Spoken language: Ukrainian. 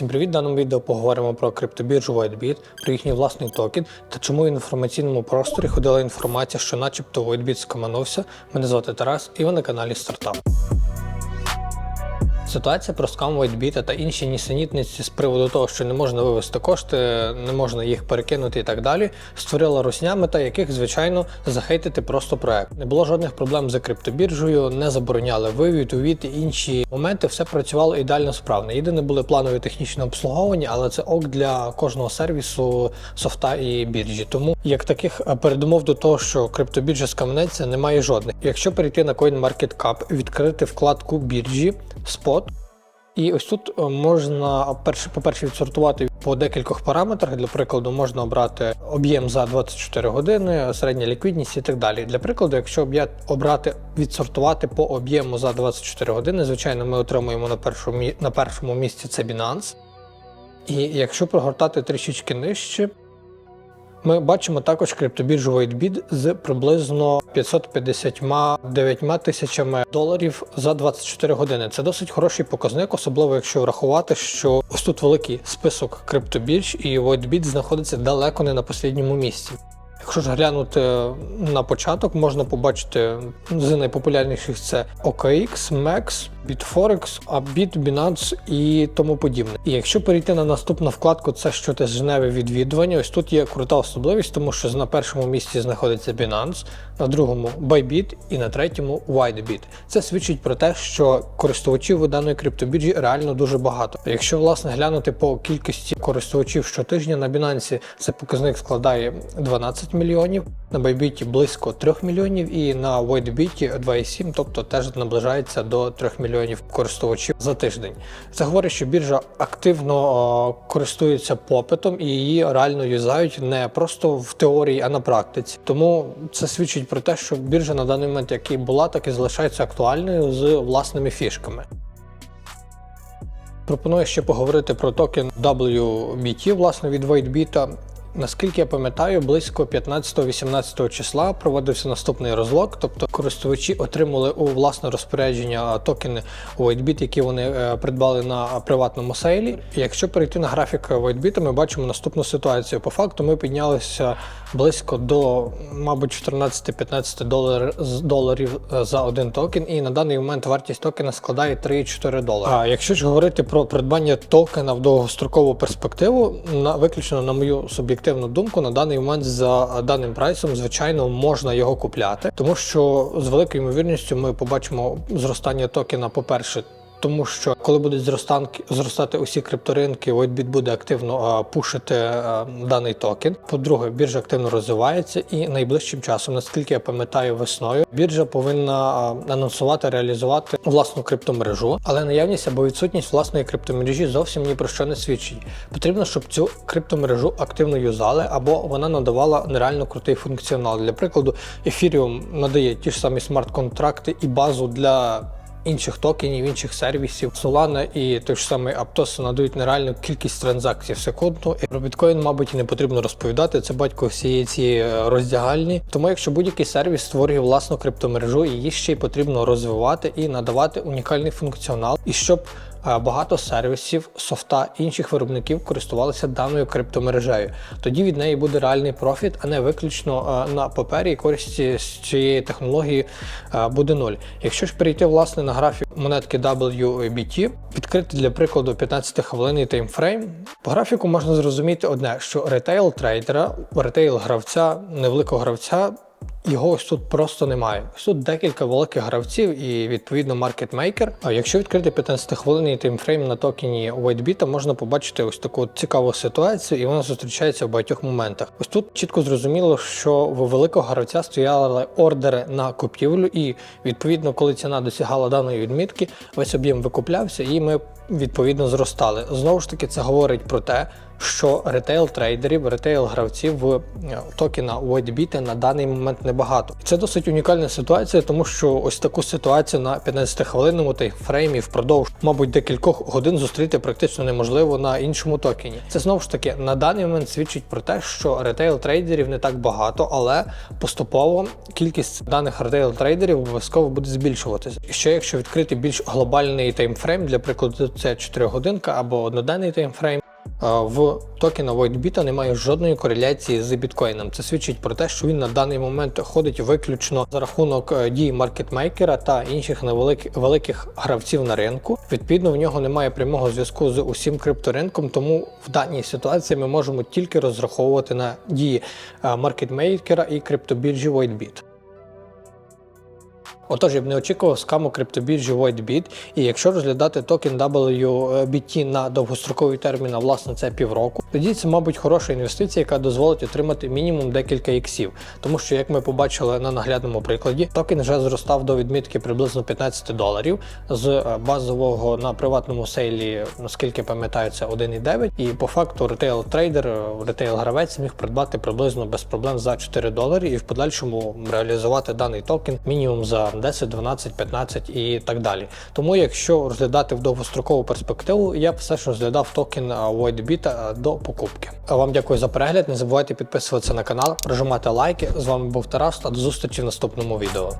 Всім привіт! В даному відео поговоримо про криптобіржу WhiteBit, про їхній власний токен та чому в інформаційному просторі ходила інформація, що начебто WhiteBit скоманувся. Мене звати Тарас і ви на каналі Стартап. Ситуація про скам та інші нісенітниці з приводу того, що не можна вивести кошти, не можна їх перекинути і так далі, створила русня, мета яких, звичайно, захейтити просто проект. Не було жодних проблем з криптобіржею, не забороняли вивід, увід і інші моменти. Все працювало ідеально справно. Єдине були планові технічне обслуговування, але це ок для кожного сервісу, софта і біржі. Тому як таких е, передумов до того, що криптобіржа скамнеться, немає жодних. Якщо перейти на CoinMarketCap, відкрити вкладку біржі, спот. І ось тут е, можна перше, по-перше, відсортувати по декількох параметрах. Для прикладу, можна обрати об'єм за 24 години, середня ліквідність і так далі. Для прикладу, якщо обрати відсортувати по об'єму за 24 години, звичайно, ми отримуємо на першому, на першому місці це Binance. І якщо прогортати трішечки нижче, ми бачимо також криптобіржу WhiteBit з приблизно 559 тисячами доларів за 24 години. Це досить хороший показник, особливо якщо врахувати, що ось тут великий список криптобірж, і WhiteBit знаходиться далеко не на останньому місці. Якщо ж глянути на початок, можна побачити з найпопулярніших це OKX, MEX, Bitforex, Upbit, Binance і тому подібне. І якщо перейти на наступну вкладку, це що щотижневе відвідування. Ось тут є крута особливість, тому що на першому місці знаходиться Binance, на другому Bybit і на третьому WhiteBit. Це свідчить про те, що користувачів у даної криптобіржі реально дуже багато. Якщо власне глянути по кількості користувачів щотижня на Binance, це показник складає 12 мільйонів, на Bybit близько 3 мільйонів і на WhiteBit 2,7, тобто теж наближається до 3 мільйонів користувачів за тиждень. Це говорить, що біржа активно користується попитом і її реально юзають не просто в теорії, а на практиці. Тому це свідчить про те, що біржа на даний момент, як і була, так і залишається актуальною з власними фішками. Пропоную ще поговорити про токен WBT, власне, від WhiteBit. Наскільки я пам'ятаю, близько 15-18 числа проводився наступний розлог, тобто користувачі отримали у власне розпорядження токени WhiteBit, які вони е, придбали на приватному сейлі. Якщо перейти на графік WhiteBit, ми бачимо наступну ситуацію. По факту ми піднялися близько до, мабуть, 14-15 долар, доларів е, за один токен, і на даний момент вартість токена складає 3,4 долари. А якщо ж говорити про придбання токена в довгострокову перспективу, на виключно на мою суб'єктивну думку, на даний момент за даним прайсом, звичайно, можна його купляти, тому що з великою ймовірністю ми побачимо зростання токена, по-перше. Тому що коли будуть зростати усі крипторинки, WhiteBit буде активно пушити а, даний токен. По-друге, біржа активно розвивається, і найближчим часом, наскільки я пам'ятаю, весною біржа повинна анонсувати, реалізувати власну криптомережу, але наявність або відсутність власної криптомережі зовсім ні про що не свідчить. Потрібно, щоб цю криптомережу активно юзали, або вона надавала нереально крутий функціонал. Для прикладу, Ethereum надає ті ж самі смарт-контракти і базу для інших токенів, інших сервісів. Solana і той ж самий Aptos надають нереальну кількість транзакцій в секунду. І про біткоін, мабуть, і не потрібно розповідати. Це батько всієї цієї е, роздягальні. Тому, якщо будь-який сервіс створює власну криптомережу, її ще й потрібно розвивати і надавати унікальний функціонал. І щоб багато сервісів, софта інших виробників користувалися даною криптомережею. Тоді від неї буде реальний профіт, а не виключно е, на папері і користі з цієї технології е, буде нуль. Якщо ж перейти власне на графік монетки WBT, відкрити для прикладу 15 хвилинний таймфрейм, по графіку можна зрозуміти одне, що ретейл трейдера, ретейл гравця, невеликого гравця. Його ось тут просто немає. Ось тут декілька великих гравців і відповідно маркетмейкер. А якщо відкрити 15-хвилинний таймфрейм на токені WhiteBit, можна побачити ось таку цікаву ситуацію, і вона зустрічається в багатьох моментах. Ось тут чітко зрозуміло, що в великого гравця стояли ордери на купівлю, і відповідно, коли ціна досягала даної відмітки, весь об'єм викуплявся, і ми відповідно зростали. Знову ж таки, це говорить про те, що ретейл трейдерів, ретейл гравців в е, токена WhiteBit на даний момент небагато. Це досить унікальна ситуація, тому що ось таку ситуацію на 15-хвилинному таймфреймі впродовж, мабуть, декількох годин зустріти практично неможливо на іншому токені. Це знову ж таки на даний момент свідчить про те, що ретейл трейдерів не так багато, але поступово кількість даних ретейл трейдерів обов'язково буде збільшуватися. Ще якщо відкрити більш глобальний таймфрейм, для прикладу, це 4 годинка або одноденний таймфрейм. В токена WhiteBit немає жодної кореляції з біткоїном. Це свідчить про те, що він на даний момент ходить виключно за рахунок е, дій маркетмейкера та інших невеликих великих гравців на ринку. Відповідно, в нього немає прямого зв'язку з усім крипторинком, тому в даній ситуації ми можемо тільки розраховувати на дії е, маркетмейкера і криптобіржі WhiteBit. Отож, я б не очікував скаму криптобіржі WhiteBit, і якщо розглядати токен WBT на довгостроковий термін, а власне це півроку, тоді це, мабуть, хороша інвестиція, яка дозволить отримати мінімум декілька іксів. Тому що, як ми побачили на наглядному прикладі, токен вже зростав до відмітки приблизно 15 доларів з е, базового на приватному сейлі, наскільки пам'ятаю, це 1,9. І по факту ретейл трейдер, ретейл гравець міг придбати приблизно без проблем за 4 долари і в подальшому реалізувати даний токен мінімум за 10, 12, 15 і так далі. Тому, якщо розглядати в довгострокову перспективу, я б все ж розглядав токен WhiteBit до покупки. Вам дякую за перегляд. Не забувайте підписуватися на канал, прожимати лайки. З вами був Тарас та до зустрічі в наступному відео.